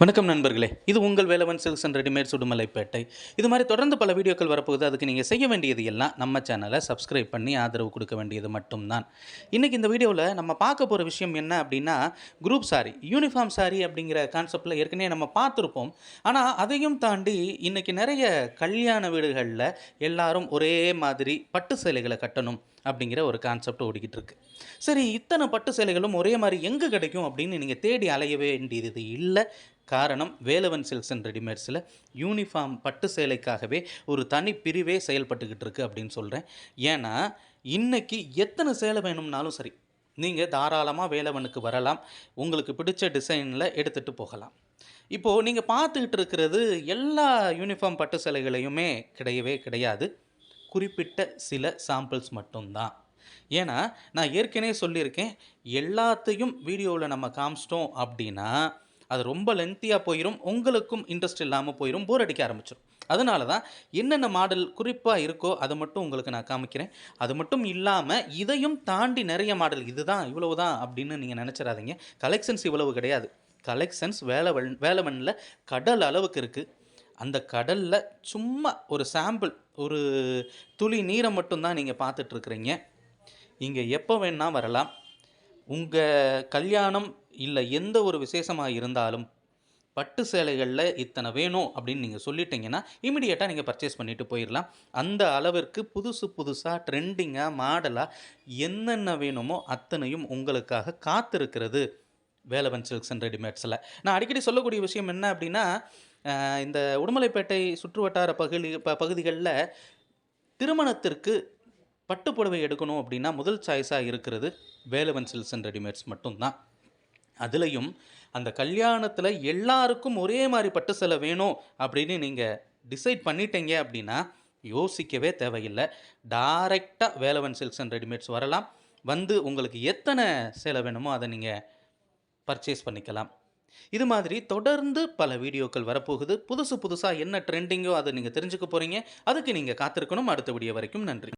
வணக்கம் நண்பர்களே இது உங்கள் வேலவன் சில்க்ஸ் அண்ட் ரெடிமேட் சுடுமலைப்பேட்டை. இது மாதிரி தொடர்ந்து பல வீடியோக்கள் வரப்போகுது அதுக்கு நீங்கள் செய்ய வேண்டியது எல்லாம் நம்ம சேனலை சப்ஸ்கிரைப் பண்ணி ஆதரவு கொடுக்க வேண்டியது மட்டும்தான். இன்றைக்கி இந்த வீடியோவில் நம்ம பார்க்க போகிற விஷயம் என்ன அப்படின்னா குரூப் சாரி யூனிஃபார்ம் சாரி அப்படிங்கிற கான்செப்டில் ஏற்கனவே நம்ம பார்த்துருப்போம். ஆனால் அதையும் தாண்டி இன்றைக்கி நிறைய கல்யாண வீடுகளில் எல்லாரும் ஒரே மாதிரி பட்டு சேலைகளை கட்டணும் அப்படிங்கிற ஒரு கான்செப்ட் ஓடிக்கிட்டு இருக்கு. சரி இத்தனை பட்டு சேலைகளும் ஒரே மாதிரி எங்கே கிடைக்கும் அப்படின்னு நீங்கள் தேடி அலைய வேண்டியது இல்லை. காரணம் வேலவன் சில்க்ஸ் அண்ட் ரெடிமேட்ஸில் யூனிஃபார்ம் பட்டு சேலைக்காகவே ஒரு தனி பிரிவே செயல்பட்டுக்கிட்டு இருக்குது அப்படின்னு சொல்கிறேன் ஏன்னா இன்றைக்கி எத்தனை சேலை வேணும்னாலும் சரி நீங்கள் தாராளமாக வேலவனுக்கு வரலாம். உங்களுக்கு பிடிச்ச டிசைனில் எடுத்துகிட்டு போகலாம். இப்போது நீங்கள் பார்த்துக்கிட்டு இருக்கிறது எல்லா யூனிஃபார்ம் பட்டு சேலைகளையுமே கிடையவே கிடையாது. குறிப்பிட்ட சில சாம்பிள்ஸ் மட்டும்தான். ஏன்னா நான் ஏற்கனவே சொல்லியிருக்கேன் எல்லாத்தையும் வீடியோவில் நம்ம காமிச்சிட்டோம் அப்படின்னா அது ரொம்ப லென்த்தியாக போயிடும் உங்களுக்கும் இன்ட்ரெஸ்ட் இல்லாமல் போயிடும் போர் அடிக்க ஆரம்பிச்சிடும் அதனால தான் என்னென்ன மாடல் குறிப்பாக இருக்கோ அதை மட்டும் உங்களுக்கு நான் காமிக்கிறேன். அது மட்டும் இல்லாமல் இதையும் தாண்டி நிறைய மாடல் இதுதான் இவ்வளவு தான் அப்படின்னு நீங்கள் நினச்சிடாதீங்க. கலெக்ஷன்ஸ் இவ்வளவு கிடையாது. கலெக்ஷன்ஸ் வேலவன் வேலவனில் கடல் அளவுக்கு இருக்குது அந்த கடலில் சும்மா ஒரு சாம்பிள் ஒரு துளி நீரை மட்டும்தான் நீங்கள் பார்த்துட்ருக்குறீங்க இங்கே எப்போ வேணால் வரலாம். உங்கள் கல்யாணம் இல்லை எந்த ஒரு விசேஷமாக இருந்தாலும் பட்டு சேலைகளில் இத்தனை வேணும் அப்படின்னு நீங்கள் சொல்லிட்டீங்கன்னா இமிடியேட்டாக நீங்கள் பர்ச்சேஸ் பண்ணிட்டு போயிடலாம் அந்த அளவிற்கு புதுசு புதுசாக ட்ரெண்டிங்காக மாடலாக என்னென்ன வேணுமோ அத்தனையும் உங்களுக்காக காத்திருக்கிறது வேலவன் சில்க்ஸ் அண்ட் ரெடிமேட்ஸில் நான் அடிக்கடி சொல்லக்கூடிய விஷயம் என்ன அப்படின்னா இந்த உடுமலைப்பேட்டை சுற்றுவட்டார பகுதி ப பகுதிகளில் திருமணத்திற்கு பட்டுப்புடவை எடுக்கணும் அப்படின்னா முதல் சாய்ஸாக இருக்கிறது வேலவன் சில்க்ஸ் அண்ட் ரெடிமேட்ஸ் மட்டும்தான். அதுலேயும் அந்த கல்யாணத்தில் எல்லாருக்கும் ஒரே மாதிரி பட்டு சேலை வேணும் அப்படின்னு நீங்கள் டிசைட் பண்ணிட்டீங்க அப்படின்னா யோசிக்கவே தேவையில்லை. டைரெக்டாக வேலவன் சில்க்ஸ் அண்ட் ரெடிமேட்ஸ் வரலாம். வந்து உங்களுக்கு எத்தனை சேலை வேணுமோ அதை நீங்கள் பர்ச்சேஸ் பண்ணிக்கலாம். இது மாதிரி தொடர்ந்து பல வீடியோக்கள் வரப்போகுது. புதுசு புதுசாக என்ன ட்ரெண்டிங்கோ அதை நீங்கள் தெரிஞ்சுக்க போகிறீங்க அதுக்கு நீங்கள் காத்திருக்கணும். அடுத்த வீடியோ வரைக்கும் நன்றி.